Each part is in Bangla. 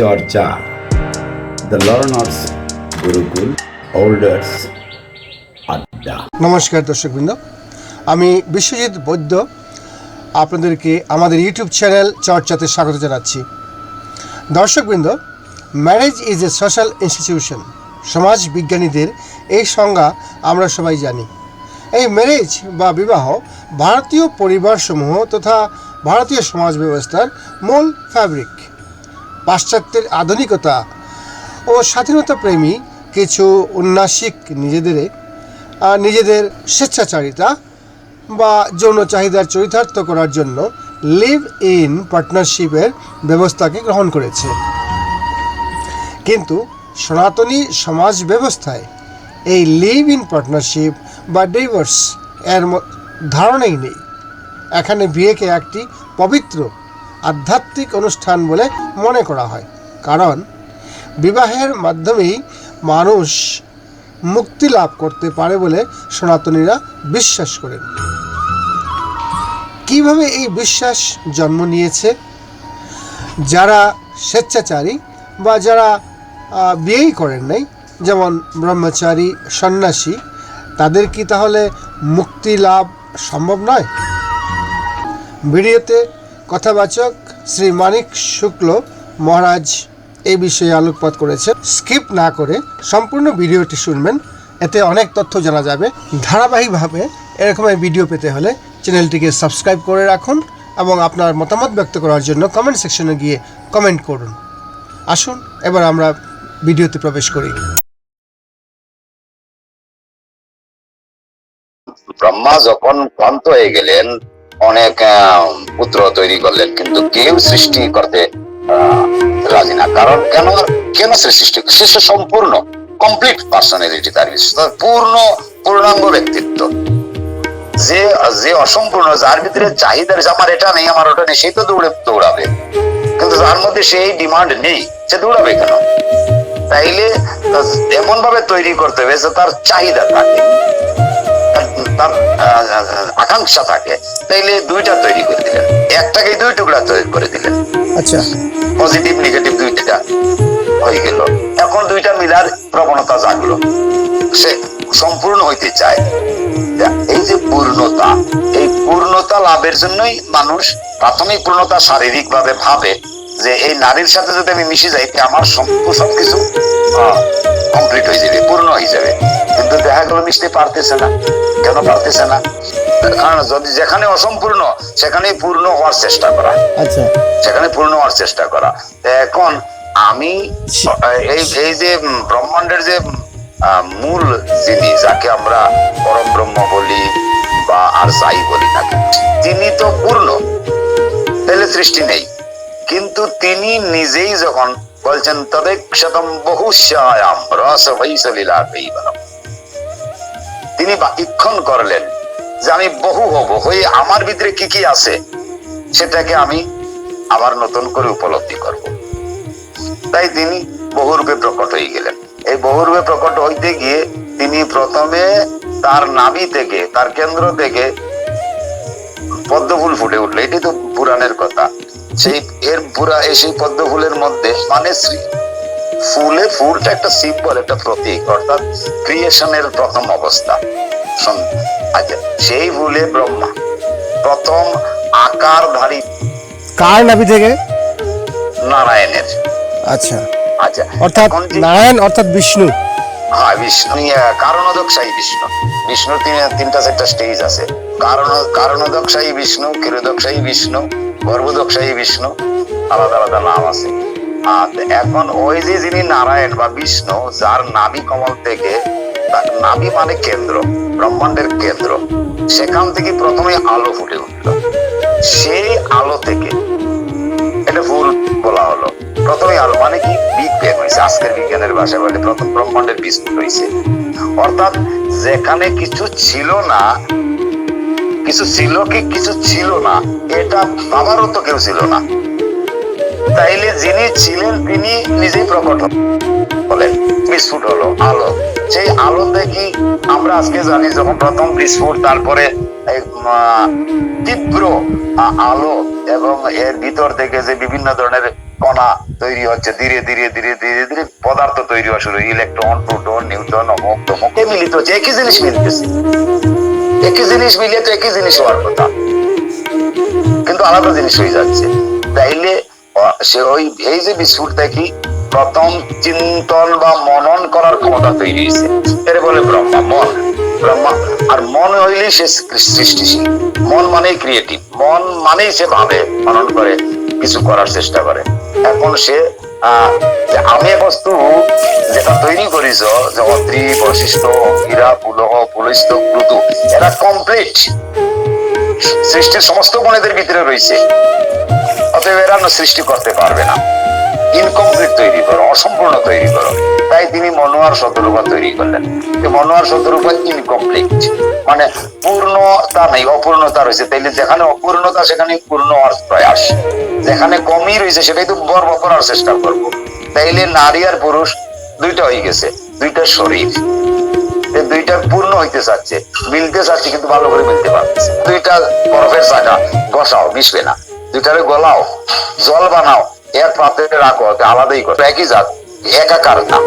চর্চা। দ্য লার্নার্স গুরুকুল হোল্ডার্স আড্ডা নমস্কার দর্শকবৃন্দ। আমি বিশ্বজিৎ বৈদ্য, আপনাদেরকে আমাদের ইউটিউব চ্যানেল চর্চাতে স্বাগত জানাচ্ছি। দর্শকবৃন্দ marriage is a social institution সমাজ বিজ্ঞানীদের এই সংজ্ঞা আমরা সবাই জানি। এই ম্যারেজ বা বিবাহ ভারতীয় পরিবারসমূহ তথা ভারতীয় সমাজ ব্যবস্থার মূল ফ্যাব্রিক পাশ্চাত্যের আধুনিকতা ও স্বাধীনতা প্রেমী কিছু উন্নাসিক নিজেদের নিজেদের স্বেচ্ছাচারিতা বা যৌন চাহিদার চরিতার্থ করার জন্য লিভ ইন পার্টনারশিপের ব্যবস্থাকে গ্রহণ করেছে। কিন্তু সনাতনী সমাজ ব্যবস্থায় এই লিভ ইন পার্টনারশিপ বা ডিভোর্স এর ধারণাই নেই। এখানে বিয়েকে একটি পবিত্র আধ্যাত্মিক অনুষ্ঠান বলে মনে করা হয়। কারণ, বিবাহের মাধ্যমেই মানুষ মুক্তি লাভ করতে পারে বলে সনাতনীরা বিশ্বাস করেন। কীভাবে এই বিশ্বাস জন্ম নিয়েছে? যারা স্বেচ্ছাচারী বা যারা বিয়েই করেন নাই, যেমন ব্রহ্মচারী, সন্ন্যাসী, তাদের কি তাহলে মুক্তি লাভ সম্ভব নয়? ভিডিওতে কথাবাচক শ্রী মানিক শুক্ল মহারাজ এই বিষয়ে আলোকপাত করেছে স্কিপ না করে সম্পূর্ণ ভিডিওটি শুনবেন। এতে অনেক তথ্য জানা যাবে। ধারাবাহিকভাবে এরকমের ভিডিও পেতে হলে চ্যানেলটিকে সাবস্ক্রাইব করে রাখুন এবং আপনার মতামত ব্যক্ত করার জন্য কমেন্ট সেকশনে গিয়ে কমেন্ট করুন। আসুন, এবার আমরা ভিডিওতে প্রবেশ করি। ব্রহ্মা যখন ক্লান্ত হয়ে গেলেন অনেক পুত্র তৈরি করলেন কিন্তু কেউ সৃষ্টি করতে রাজি না। কারণ কেন কেন সৃষ্টি সে সম্পূর্ণ কমপ্লিট পার্সোনালিটি তার তার পূর্ণ পূর্ণাঙ্গ ব্যক্তিত্ব। যে যে অসম্পূর্ণ যার ভিতরে চাহিদার যে আমার এটা নেই আমার ওটা নেই সেই তো দৌড়ে দৌড়াবে। কিন্তু যার মধ্যে সেই ডিমান্ড নেই সে দৌড়াবে কেন? তাইলে এমন ভাবে তৈরি করতে হবে যে তার চাহিদা থাকে। তার আকাঙ্ক্ষা থাকে তাইলে দুইটা তৈরি করে দিলেন। একটাকে দুই টুকরা তৈরি করে দিলেন। আচ্ছা। পজিটিভ নেগেটিভ দুইটা হয়ে গেল। এখন দুইটা মিলার প্রবণতা জাগলো। সে সম্পূর্ণ হইতে চায়। এই যে পূর্ণতা এই পূর্ণতা লাভের জন্যই মানুষ প্রাথমিক পূর্ণতা শারীরিক ভাবে ভাবে যে এই নারীর সাথে যদি আমি মিশে যাই আমার সবকিছু কমপ্লিট হয়ে যাবে পূর্ণ হয়ে যাবে। কিন্তু দেখা গেল মিশতে পারতেছে না। কেন পারতেছে না? কারণ যদি যেখানে অসম্পূর্ণ সেখানে পূর্ণ হওয়ার চেষ্টা করা। আচ্ছা। সেখানে পূর্ণ হওয়ার চেষ্টা করা। এখন আমি এই এই যে ব্রহ্মাণ্ডের যে মূল যিনি যাকে আমরা পরম ব্রহ্ম বলি বা আর যাই বলি না তিনি তো পূর্ণ। তাহলে সৃষ্টি নেই। কিন্তু তিনি নিজেই যখন বলছেন তদেক শতম বহুশ্যায়াম রস বৈশলীলা তিনি বা- করলেন যে আমি বহু হব। হয়ে আমার ভিতরে কি কি আছে, সেটাকে আমি আবার নতুন করে উপলব্ধি করব। তাই তিনি বহুরূপে প্রকট হয়ে গেলেন। এই বহুরূপে প্রকট হইতে গিয়ে তিনি প্রথমে তার নাভি থেকে, তার কেন্দ্র থেকে পদ্মফুল ফুটে উঠল। এটি তো পুরাণের কথা। সেই এর পুরা, এই সেই পদ্মফুলের মধ্যে মানে শ্রী- ফুলে ফুলটা একটা সিম্বল একটা প্রতীক অর্থাৎ ক্রিয়েশনের প্রথম অবস্থা। আচ্ছা সেই ফুলে ব্রহ্মা প্রথম আকারধারী কার নাভি থেকে? নারায়ণের। আচ্ছা। আচ্ছা অর্থাৎ নারায়ণ অর্থাৎ বিষ্ণু। হ্যাঁ বিষ্ণু কারণোদকশাহী বিষ্ণু। বিষ্ণুর তিন তিনটা চারটা স্টেজ আছে। কারণ কারণোদকশাহী বিষ্ণু ক্ষীরোদকশাহী বিষ্ণু গর্ভদকশাহী বিষ্ণু আলাদা আলাদা নাম আছে। এখন ওই যে যিনি নারায়ণ বা বিষ্ণু, যার নাভি কমল থেকে, তার নাভি মানে কেন্দ্র, ব্রহ্মাণ্ডের কেন্দ্র, সেখান থেকে প্রথমে আলো ফুটে উঠল। সেই আলো থেকে, এটা ভুল বলা হলো। প্রথমে আলো মানে কি? ব্যাং হয়েছে, আজকের বিজ্ঞানের ভাষায় বলে, প্রথম ব্রহ্মাণ্ডের বিস্ফোট হয়েছে। অর্থাৎ যেখানে কিছু ছিল না, কিছু ছিল কি, কিছু ছিল না, এটা বাবারও তো কেউ ছিল না। তাইলে যিনি ছিলেন তিনি নিজেই প্রকট হলেন বিস্ফোট হলো আলো। সেই আলো দেখি আমরা আজকে জানি যখন প্রথম বিস্ফোট, তারপরে তীব্র আলো এবং এর ভিতর থেকে যে বিভিন্ন ধরনের কণা তৈরি হচ্ছে, ধীরে ধীরে ধীরে ধীরে ধীরে পদার্থ তৈরি হওয়া শুরু ইলেকট্রন, প্রোটন নিউটন অমুক, তমুক। মিলিত হচ্ছে, একই জিনিস মিলতেছে। একই জিনিস মিলিয়ে তো একই জিনিস হওয়ার কথা। কিন্তু আলাদা জিনিস হয়ে যাচ্ছে। তাইলে সে ওই, এই যে বিস্ফোট থেকে প্রথম চিন্তন বা মনন করার ক্ষমতা তৈরি হয়েছে। এর বলে ব্রহ্মা মন, ব্রহ্মা আর মন হইলেই সে সৃষ্টিশীল। মন মানেই ক্রিয়েটিভ মন মানেই সে ভাবে, মনন করে, কিছু করার চেষ্টা করে। এখন সে যে আমি বস্তু যেটা তৈরি করিস যে অত্রি বৈশিষ্ট্য হীরা পুলহ, পুলিস্ত প্লুতু এরা কমপ্লিট সৃষ্টির সমস্ত গুণেদের ভিতরে রয়েছে। অতএব এরা সৃষ্টি করতে পারবে না। ইনকমপ্লিট তৈরি করো, অসম্পূর্ণ তৈরি করো। তাই তিনি মনোয়ার শতরূপা তৈরি করলেন। যে মনোয়ার শতরূপা ইনকমপ্লিট মানে পূর্ণতা নেই, অপূর্ণতা রয়েছে। তাইলে যেখানে অপূর্ণতা, সেখানে পূর্ণ হওয়ার প্রয়াস। যেখানে কমই রয়েছে, সেটাই তো গর্ব করার চেষ্টা করব। তাইলে নারী আর পুরুষ দুইটা হয়ে গেছে, দুইটা শরীর। দুইটা পূর্ণ হইতে চাচ্ছে, মিলতে চাচ্ছে, কিন্তু ভালো করে মিলতে পারতেছে দুইটা বরফের চাকা, বসাও, মিশবে না। দুইটারে গলাও, জল বানাও, এক পাত্রে রাখো আলাদাই করো। একই জাত, একাকার না।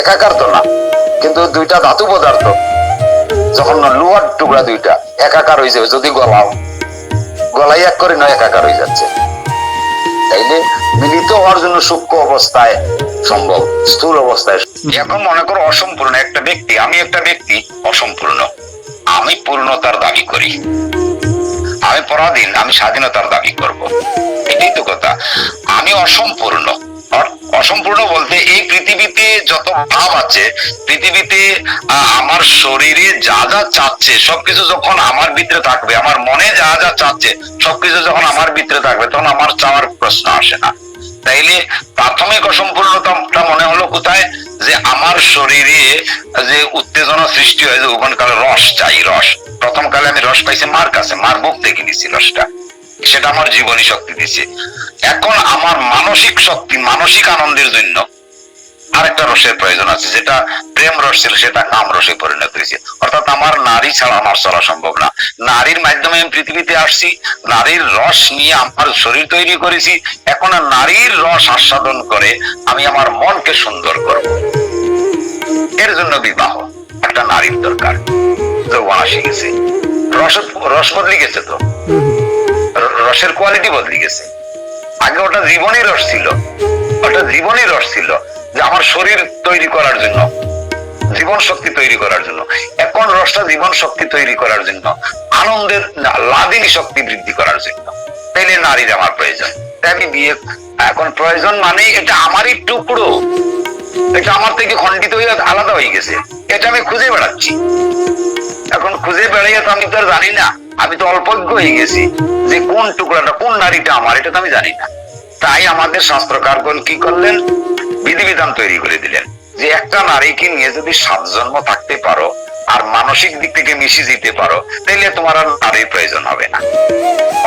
একাকার তো না, কিন্তু দুইটা ধাতু পদার্থ। যখন লোহার টুকরা দুইটা, একাকার হয়ে যাবে, যদি গলাও। গলাই এক করে নয়, একাকার হয়ে যাচ্ছে। তাইলে মিলিত হওয়ার জন্য সূক্ষ্ম অবস্থায় সম্ভব, স্থূল অবস্থায় এখন মনে করো অসম্পূর্ণ, একটা ব্যক্তি, আমি একটা ব্যক্তি, অসম্পূর্ণ। আমি পূর্ণতার দাবি করি। আমি পরাধীন আমি স্বাধীনতার দাবি করব। এটাই তো কথা। আমি অসম্পূর্ণ। অসম্পূর্ণ বলতে এই পৃথিবীতে যত ভাব আছে, পৃথিবীতে আমার শরীরে যা যা চাচ্ছে, সবকিছু যখন আমার ভিতরে থাকবে, আমার মনে যা যা চাচ্ছে, সবকিছু যখন আমার ভিতরে থাকবে, তখন আমার চাওয়ার প্রশ্ন আসে না। তাইলে প্রাথমিক মনে হলো কোথায়? যে আমার শরীরে যে উত্তেজনা সৃষ্টি হয়, যে ওখানকালে রস চাই, রস। প্রথম কালে আমি রস পাইছি মার কাছে মার বুক নিছি রসটা। সেটা আমার জীবনী শক্তি দিছে এখন আমার মানসিক শক্তি, মানসিক আনন্দের জন্য আরেকটা রসের প্রয়োজন আছে, যেটা প্রেম রস ছিল, সেটা কাম রসে পরিণত হয়েছে। অর্থাৎ আমার নারী ছাড়া আমার চলা সম্ভব না। নারীর মাধ্যমে আমি পৃথিবীতে আসছি, নারীর রস নিয়ে আমার শরীর তৈরি করেছি। এখন নারীর রস আস্বাদন করে আমি আমার মনকে সুন্দর করব। এর জন্য বিবাহ একটা নারীর দরকার। যৌবন আসে গেছে। রস রস বদলে গেছে তো। রসের কোয়ালিটি বদলে গেছে। আগে ওটা জীবনী রস ছিল, ওটা জীবনী রস ছিল যে আমার শরীর তৈরি করার জন্য, জীবন শক্তি তৈরি করার জন্য। এখন রসটা জীবন শক্তি তৈরি করার জন্য, আনন্দের লাদিনী শক্তি বৃদ্ধি করার জন্য। তাইলে নারীর আমার প্রয়োজন। তাই আমি বিয়ে, এখন প্রয়োজন মানে এটা আমারই টুকরো। এটা আমার থেকে খণ্ডিত হয়ে আলাদা হয়ে গেছে। এটা আমি খুঁজে বেড়াচ্ছি। এখন খুঁজে বেড়াইয়া তো আমি তো আর জানি না। আমি তো অল্পজ্ঞ হয়ে গেছি। যে কোন টুকরাটা, কোন নারীটা আমার, এটা তো আমি জানি না। তাই আমাদের শাস্ত্রকারগণ কি করলেন? বিধিবিধান তৈরি করে দিলেন যে একটা নারীকে নিয়ে যদি সাত জন্ম থাকতে পারো আর মানসিক দিক থেকে মিশে যেতে পারো তাহলে তোমার আর নারীর প্রয়োজন হবে না।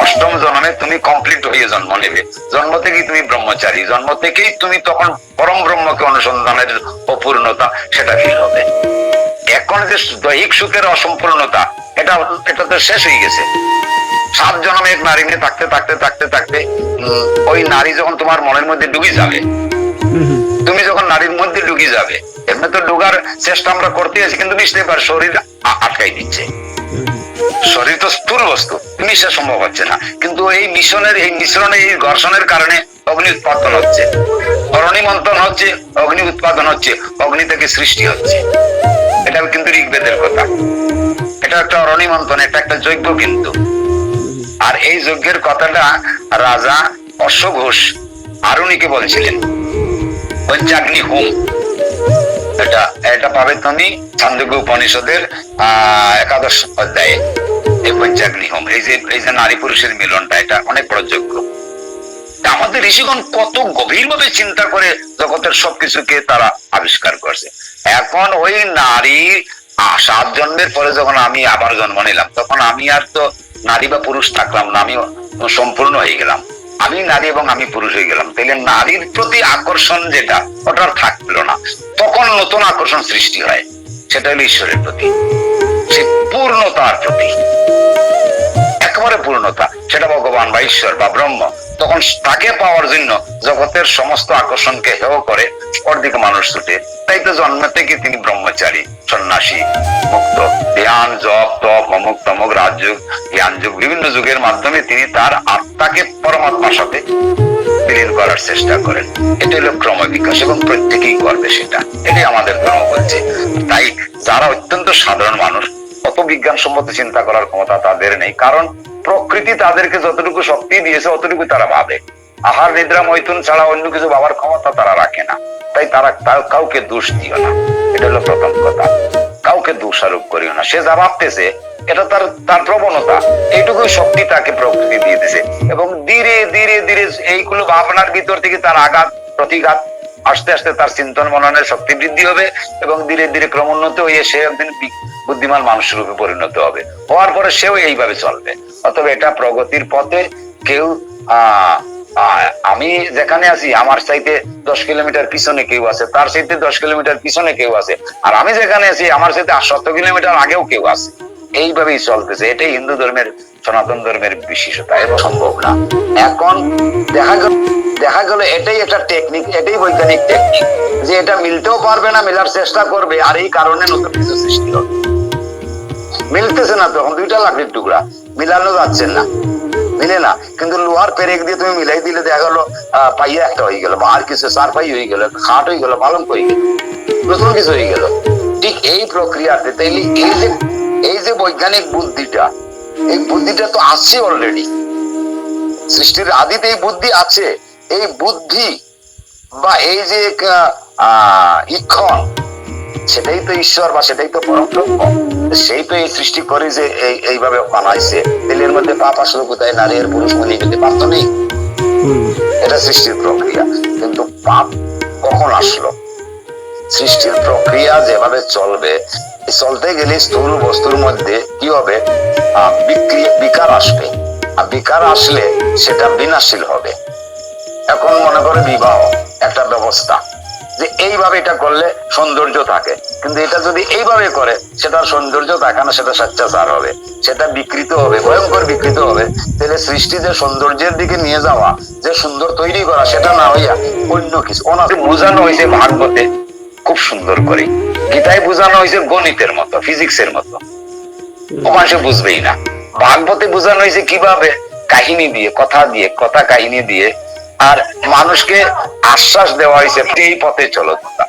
অষ্টম জন্মে তুমি কমপ্লিট হয়ে জন্ম নেবে। জন্ম থেকেই তুমি ব্রহ্মচারী, জন্ম থেকেই তুমি তখন পরম ব্রহ্মকে অনুসন্ধানের অপূর্ণতা, সেটা ফিল হবে। এখন যে দৈহিক সুখের অসম্পূর্ণতা, এটা এটা তো শেষ হয়ে গেছে। সাত জন্মে এক নারী নিয়ে থাকতে থাকতে থাকতে থাকতে ওই নারী যখন তোমার মনের মধ্যে ডুবে যাবে, তুমি যখন নারীর মধ্যে ঢুকে যাবে, এমনি তো ঢুকার চেষ্টা আমরা করতে আছি, কিন্তু মিশতে পার, শরীর আটকাই দিচ্ছে। শরীর তো স্থূল বস্তু, মিশা সম্ভব হচ্ছে না। কিন্তু এই মিশনের, এই মিশ্রণের, এই ঘর্ষণের কারণে অগ্নি উৎপাদন হচ্ছে। অরণি মন্থন হচ্ছে অগ্নি উৎপাদন হচ্ছে, অগ্নি থেকে সৃষ্টি হচ্ছে। এটা কিন্তু ঋগ্বেদের কথা। এটা একটা অরণি মন্থন এটা একটা যজ্ঞ কিন্তু। আর এই যজ্ঞের কথাটা রাজা অশ্ব ঘোষ আরুণীকে বলছিলেন। পঞ্চাগ্নি হোম। এটা এটা পাবে তুমি ছান্দোগ্য উপনিষদের, আহ, একাদশ অধ্যায়ে। এই পঞ্চাগ্নি হোম। এই যে এই যে নারী পুরুষের মিলনটা, এটা অনেক বড় যোগ্য আমাদের ঋষিগণ কত গভীরভাবে চিন্তা করে জগতের সবকিছুকে তারা আবিষ্কার করছে। এখন ওই নারী সাত জন্মের পরে যখন আমি আবার জন্ম নিলাম, তখন আমি আর তো নারী বা পুরুষ থাকলাম না আমি সম্পূর্ণ হয়ে গেলাম। আমি নারী এবং আমি পুরুষ হয়ে গেলাম। তাইলে নারীর প্রতি আকর্ষণ যেটা, ওটা থাকল না। তখন নতুন আকর্ষণ সৃষ্টি হয়। সেটা হলো ঈশ্বরের প্রতি। সে পূর্ণতার প্রতি। একেবারে পূর্ণতা, সেটা ভগবান বা ঈশ্বর বা ব্রহ্ম। তখন তাকে পাওয়ার জন্য জগতের সমস্ত আকর্ষণকে হেয় করে ওর দিকে মানুষ ছুটে। তাই তো জন্ম থেকে তিনি ব্রহ্মচারী, সন্ন্যাসী, মুক্ত। ধ্যান, জপ, তপ, অমুক তমুক, রাজযোগ জ্ঞান যুগ বিভিন্ন যুগের মাধ্যমে তিনি তার আত্মাকে পরমাত্মার সাথে বিলীন করার চেষ্টা করেন। এটা হলো ক্রম বিকাশ এবং প্রত্যেকেই করবে সেটা। এটাই আমাদের ধর্ম বলছে। তাই যারা অত্যন্ত সাধারণ মানুষ অত বিজ্ঞানসম্মত চিন্তা করার ক্ষমতা তাদের নেই, কারণ প্রকৃতি তাদেরকে যতটুকু শক্তি দিয়েছে অতটুকু তারা ভাবে। আহার, নিদ্রা, মৈথুন ছাড়া অন্য কিছু ভাবার ক্ষমতা তারা রাখে না। তাই তারা কাউকে দোষ দিও না। এটা হলো প্রথম কথা। কাউকে দোষারোপ করিও না। সে যা ভাবতেছে, এটা তার তার প্রবণতা। এইটুকু শক্তি তাকে প্রকৃতি দিয়ে দিছে। এবং ধীরে ধীরে ধীরে এইগুলো ভাবনার ভিতর থেকে তার আঘাত, প্রতিঘাত, আস্তে আস্তে তার চিন্তন মননের শক্তি বৃদ্ধি হবে এবং ধীরে ধীরে ক্রমোন্নত হয়ে সে একদিন বুদ্ধিমান মানুষ রূপে পরিণত হবে। হওয়ার পরে সেও এইভাবে চলবে। অতএব এটা প্রগতির পথে কেউ আমি যেখানে আছি, আমার চাইতে দশ কিলোমিটার পিছনে কেউ আছে, তার চাইতে দশ কিলোমিটার পিছনে কেউ আছে। আর আমি যেখানে আছি, আমার চাইতে শত কিলোমিটার আগেও কেউ আছে। এইভাবেই চলতেছে। এটাই হিন্দু ধর্মের, সনাতন ধর্মের বিশেষতা। এবং সম্ভব না। এখন দেখা গেল দেখা গেল এটাই একটা টেকনিক এটাই বৈজ্ঞানিক টেকনিক যে এটা মিলতেও পারবে না, মেলার চেষ্টা করবে, আর এই কারণে নতুন কিছু সৃষ্টি হবে। মিলতেছে না তখন দুইটা লাকড়ির টুকরা। মিলানো যাচ্ছে না। মিলে না। কিন্তু লোহার পেরেক দিয়ে তুমি মিলাই দিলে দেখা গেলো পাইয়া একটা হয়ে গেল। বা আর কিছু চার পাই হয়ে গেল খাট হয়ে গেল পালঙ্ক হয়ে গেল নতুন কিছু হয়ে গেল। ঠিক এই প্রক্রিয়াতে তাইলে এই যে এই যে বৈজ্ঞানিক বুদ্ধিটা এই বুদ্ধিটা তো আছে অলরেডি সৃষ্টির আদিতে এই বুদ্ধি আছে। এই বুদ্ধি বা এই যে আহ, ইক্ষণ সেটাই তো ঈশ্বর বা সেটাই তো পরম ব্রহ্ম সেই তো এই সৃষ্টি করে যে এই এইভাবে বানাইছে। দিলের মধ্যে পাপ আসলো কোথায় নারী আর পুরুষ মনে কিন্তু পাপ নেই? এটা সৃষ্টির প্রক্রিয়া। কিন্তু পাপ কখন আসলো? সৃষ্টির প্রক্রিয়া যেভাবে চলবে চলতে গেলে স্থূল বস্তুর মধ্যে কি হবে? বিকার আসবে। আর বিকার আসলে সেটা বিনাশীল হবে। এখন মনে করে বিবাহ একটা ব্যবস্থা। যে এইভাবে এটা করলে সৌন্দর্য থাকে। কিন্তু এটা যদি এইভাবে করে, সেটার সৌন্দর্য থাকে না, সেটা স্বেচ্ছাচার হবে। সেটা বিকৃত হবে, ভয়ঙ্কর বিকৃত হবে। তাহলে সৃষ্টি যে সৌন্দর্যের দিকে নিয়ে যাওয়া, যে সুন্দর তৈরি করা, সেটা না হইয়া অন্য কিছু। ওনাকে বোঝানো হয়েছে ভাগবতে খুব সুন্দর করে। গীতায় বোঝানো হয়েছে গণিতের মতো, ফিজিক্সের মতো। ও মানুষে বুঝবেই না। ভাগবতে বোঝানো হয়েছে কীভাবে কাহিনী দিয়ে, কথা দিয়ে, কথা কাহিনী দিয়ে আর মানুষকে আশ্বাস দেওয়া হয়েছে এই পথে চলো তোমরা।